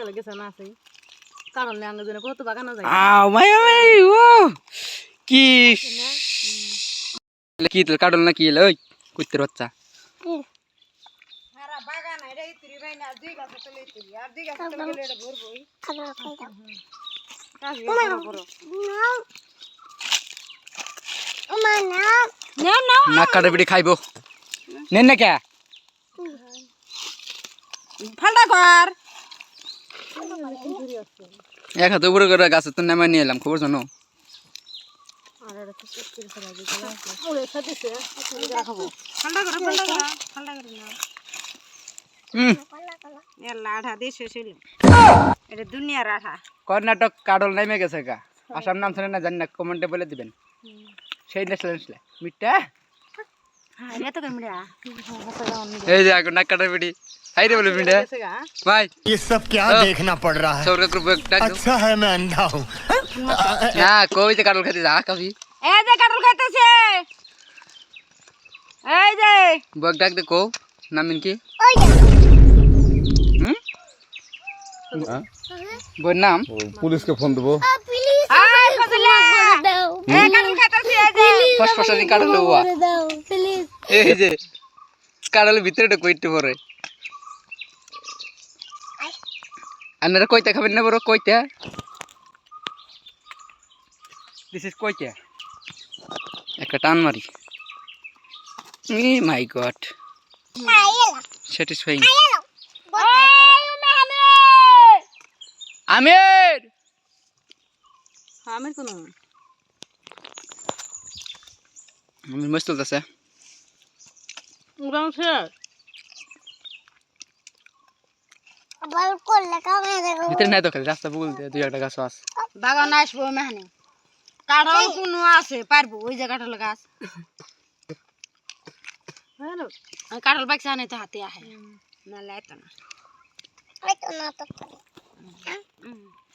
গেলে গেছে না আছে। কারণ আঙ্গ জন্য কত বাগানো যায়। আও মাই মাই ও কি কি তো কাটল না কি এলো? ওই কুত্তের বাচ্চা। না কাটা খাইবো। নেন না কে? ফালটা কর। এক হাতে উপরে করে গাছের তো নামাই নিয়ে এলাম খবর জানো কর্ণাটক কাডল নেমে গেছে গা। আসাম নাম শুনে না জানি না কমেন্টে বলে দিবেন। সেই নেসলে মিঠা? হ্যাঁ এই যে নাক কাটা পিঠি हाय रे बोलो भिंडिया हाँ? भाई। ये सब क्या तो, देखना पड़ रहा है? सौ का रुपए अच्छा है मैं अंधा हूँ। ना कोई तो काटल खाते जा हाँ, कभी। ए दे काटल खाते से। ए दे। बग डाक दे को ना मिनकी हम बोल नाम। पुलिस के फ़ोन देबो। पुलिस आ फसला हम्म? ए काटल खाते से ए जे फस फस निकाल लो हुआ प्लीज़ ए जे भीतर डकोइट हो रहे আপনারা কইতে খাবেন না বড় কইতে। দিস ইজ কইতে। একটা টান মারি। ই মাই গড। স্যাটিসফাইং আমির! আমি কোন আমির মস্ত আছে উড়ান স্যার ভিতরে নাই তো খালি রাস্তা বগল দিয়ে দুই একটা গাছ আছে বাগান আসব মেহানে কাঠল কোনো আছে পারব ওই যে কাঠল গাছ আমি কাঠল বাইক আনে তো হাতে আহে নাহলে আইতো না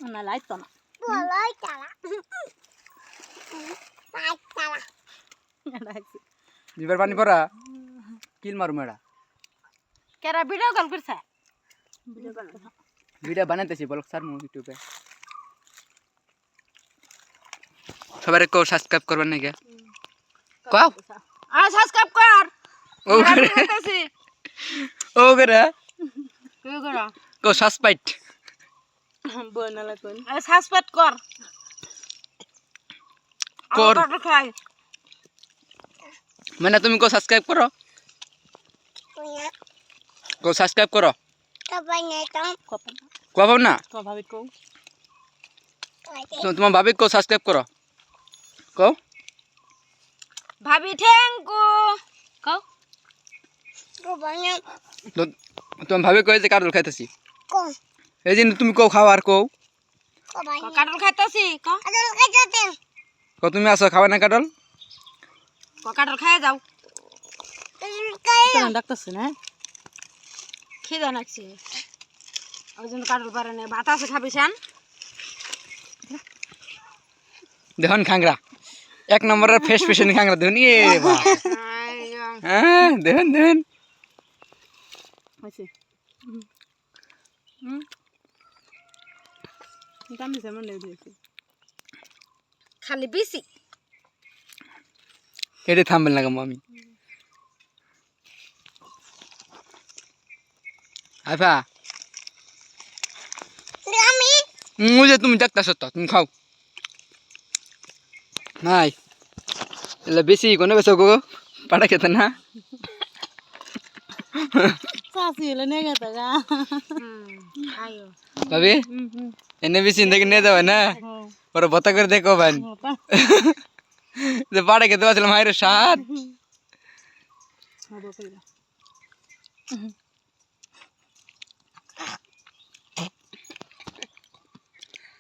নাহলে আইতো না বিবার পানি পড়া কিল মারু মেড়া কেরা ভিডিও কল করছে ভিডিও বানাইতেছি বলক স্যার মু ইউটিউবে। সবাই কেউ সাবস্ক্রাইব করবেন নাকি? কাও? আর সাবস্ক্রাইব কর! ও করে। ও করে? কি করো? কো সাবস্ক্রাইব বনালা কোন আর সাবস্ক্রাইব কর। কর। আমার কাঠল খাই। মানে তুমি কো সাবস্ক্রাইব করো? কো সাবস্ক্রাইব করো? কো ভাব না তো। ভাবি কও। তো তোমার ভাবি কো সাবস্ক্রাইব করো কো ভাবি থ্যাংকু কও। তো তোমার ভাবি কই যে কাটল খাইতেছি এই যে তুমি কও খাও আর কও। কাঠল খাইতেছি কও কো তুমি আসো খাওয়া না কাটল কাঠল খাই যাও। ডাকতেছে না? খিদে নাকছে ওই জন্য কাঠল পারে না ভাত আছে খাবি শান? দেখুন খাংরা এক নম্বরের ফেস ফেশন খাংরা দেখুন এ বাহ হ্যাঁ দেখুন দেখুন। হয়েছে। খালি বেশি। এটাই থামবেন লাগাম আমি আফা মুঝে তুমি ডাক্তার সত্য তুমি খাও। নাই। এলে বেশি কোনে বেসো গো? পাটা খেতে না? ভাবি এনে বেশি দেখে নিয়ে যাবে না? ওরা বতা করে দেখো ভাই। যে পাড়ে খেতে পারছিলাম মায়ের সাত।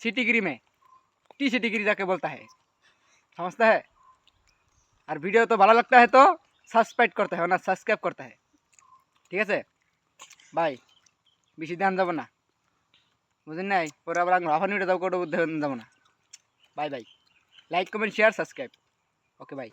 হুম। सिटी गिरी में टी सिटी गिरी जाके बोलता है समझता है और वीडियो तो ভালো लगता है तो सब्सक्राइब करता है ना सब्सक्राइब करता है ঠিক আছে বাই বেশি ধ্যান যাবো না বুঝলেন নাই পরে আবার আঙুল আফানি উঠে যাবো কোটো ধ্যান যাবো না bye bye like comment share subscribe okay bye